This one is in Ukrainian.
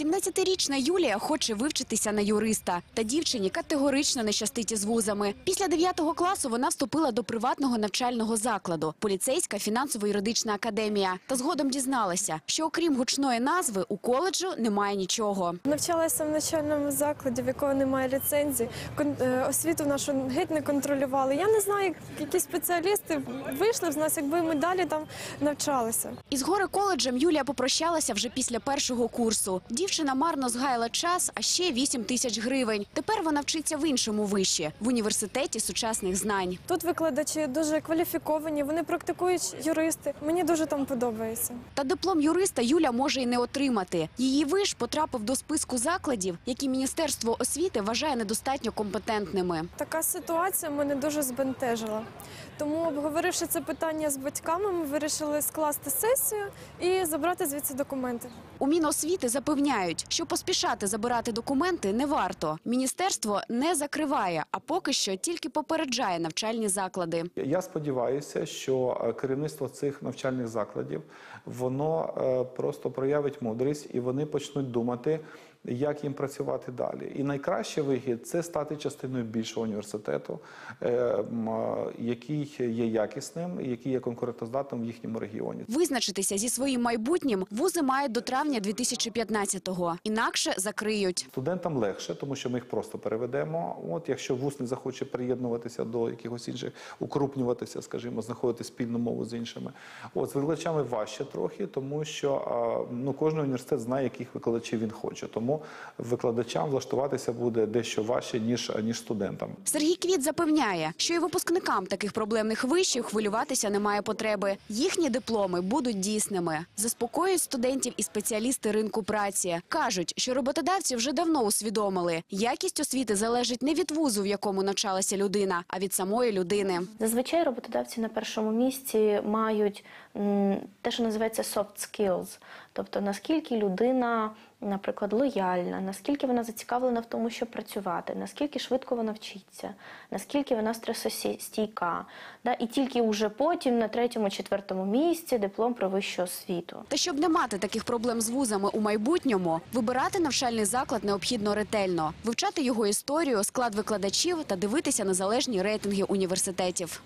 17-річна Юлія хоче вивчитися на юриста. Та дівчині категорично не щастить із вузами. Після 9 класу вона вступила до приватного навчального закладу поліцейська фінансово-юридична академія. Та згодом дізналася, що окрім гучної назви у коледжу немає нічого. Навчалася в навчальному закладі, в якого немає ліцензії. Е, Освіту нашу геть не контролювали. Я не знаю, які спеціалісти вийшли з нас, якби ми далі там навчалися. Із гори коледжем Юлія попрощалася вже після першого курсу. Дівчина марно згаяла час, а ще 8 тисяч гривень. Тепер вона вчиться в іншому виші в університеті сучасних знань. Тут викладачі дуже кваліфіковані, вони практикують юристи. Мені дуже там подобається. Та диплом юриста Юля може й не отримати. Її виш потрапив до списку закладів, які Міністерство освіти вважає недостатньо компетентними. Така ситуація мене дуже збентежила. Тому, обговоривши це питання з батьками, ми вирішили скласти сесію і забрати звідси документи. У Міносвіти запевняють, що поспішати забирати документи не варто. Міністерство не закриває, а поки що тільки попереджає навчальні заклади. Я сподіваюся, що е, керівництво цих навчальних закладів воно е, просто проявить мудрість і вони почнуть думати, як їм працювати далі. І найкращий вихід це стати частиною більшого університету, е, е, який є якісним, який є конкурентоздатним в їхньому регіоні. Визначитися зі своїм майбутнім вузи мають до травня 2015-го. Інакше закриють. Студентам легше, тому що ми їх просто переведемо. От якщо вуз не захоче приєднуватися до якихось інших, укрупнюватися, скажімо, знаходити спільну мову з іншими. От з викладачами важче трохи, тому що ну кожен університет знає, яких викладачів він хоче. Тому викладачам влаштуватися буде дещо важче ніж ніж студентам. Сергій Квіт запевняє, що і випускникам таких проблемних вишів хвилюватися немає потреби. Їхні дипломи будуть дійсними. Заспокоюють студентів і спеціалісти ринку праці. кажуть, що роботодавці вже давно усвідомили, якість освіти залежить не від вузу, в якому навчалася людина, а від самої людини. Зазвичай роботодавці на першому місці мають те, що називається soft skills, тобто наскільки людина, наприклад, лояльна, наскільки вона зацікавлена в тому, щоб працювати, наскільки швидко вона вчиться, наскільки вона стресостійка. Да? І тільки уже потім на третьому, четвертому місці диплом про вищу освіту. Та щоб не мати таких проблем з вузами у майбутньому, вибирати навчальний заклад необхідно ретельно, вивчати його історію, склад викладачів та дивитися незалежні рейтинги університетів.